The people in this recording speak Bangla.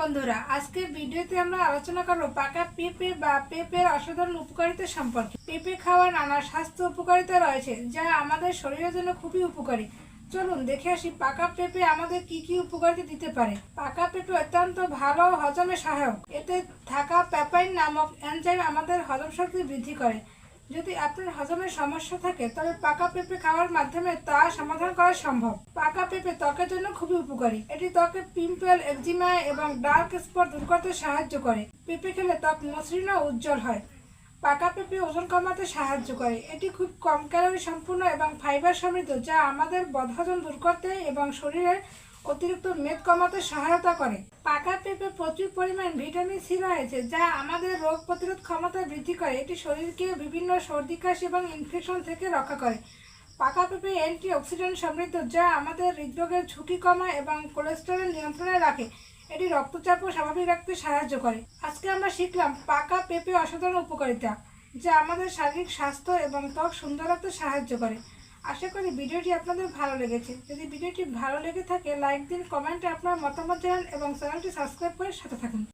বন্ধুরা আজকে ভিডিওতে আমরা আলোচনা করব পাকা পেঁপে বা পেঁপের অসাধারণ উপকারিতা সম্পর্কে। পেঁপে খাওয়ার নানা স্বাস্থ্য উপকারিতা রয়েছে, যা আমাদের শরীরের জন্য খুবই উপকারী। চলুন দেখে আসি পাকা পেঁপে আমাদের কি কি উপকারিতা দিতে পারে। পাকা পেঁপে অত্যন্ত ভালো হজমে সহায়ক। এতে থাকা প্যাপাইন নামক এনজাইম আমাদের হজম শক্তি বৃদ্ধি করে। যদি আপনার হজমের সমস্যা থাকে, তবে পাকা পেঁপে খাওয়ার মাধ্যমে তা সমাধান করা সম্ভব। পাকা পেঁপে ত্বকের জন্য খুবই উপকারী। এটি ত্বকে পিম্পল, একজিমা এবং ডার্ক স্পট দূর করতে সাহায্য করে। পেঁপে খেলে ত্বক মসৃণ ও উজ্জ্বল হয়। পাকা পেঁপে ওজন কমাতে সাহায্য করে। এটি খুব কম ক্যালোরি সম্পূর্ণ এবং ফাইবার সমৃদ্ধ, যা আমাদের বদহজম দূর করতে এবং শরীরের অতিরিক্ত মেদ কমাতে সহায়তা করে। পাকা পেঁপে প্রচুর পরিমাণ ভিটামিন সি রয়েছে, যা আমাদের রোগ প্রতিরোধ ক্ষমতা বৃদ্ধি করে। এটি শরীরকে বিভিন্ন সর্দি, কাশি এবং ইনফেকশন থেকে রক্ষা করে। পাকা পেঁপে অ্যান্টি অক্সিডেন্ট সমৃদ্ধ, যা আমাদের হৃদরোগের ঝুঁকি কমায় এবং কোলেস্টেরল নিয়ন্ত্রণে রাখে। এটি রক্তচাপও স্বাভাবিক রাখতে সাহায্য করে। আজকে আমরা শিখলাম পাকা পেঁপে অসাধারণ উপকারিতা, যা আমাদের শারীরিক স্বাস্থ্য এবং ত্বক সুন্দর রাখতে সাহায্য করে। আশা করি ভিডিওটি আপনাদের ভালো লেগেছে। যদি ভিডিওটি ভালো লেগে থাকে, লাইক দিন, কমেন্টে আপনার মতামত জানান এবং চ্যানেলটি সাবস্ক্রাইব করে সাথে থাকুন।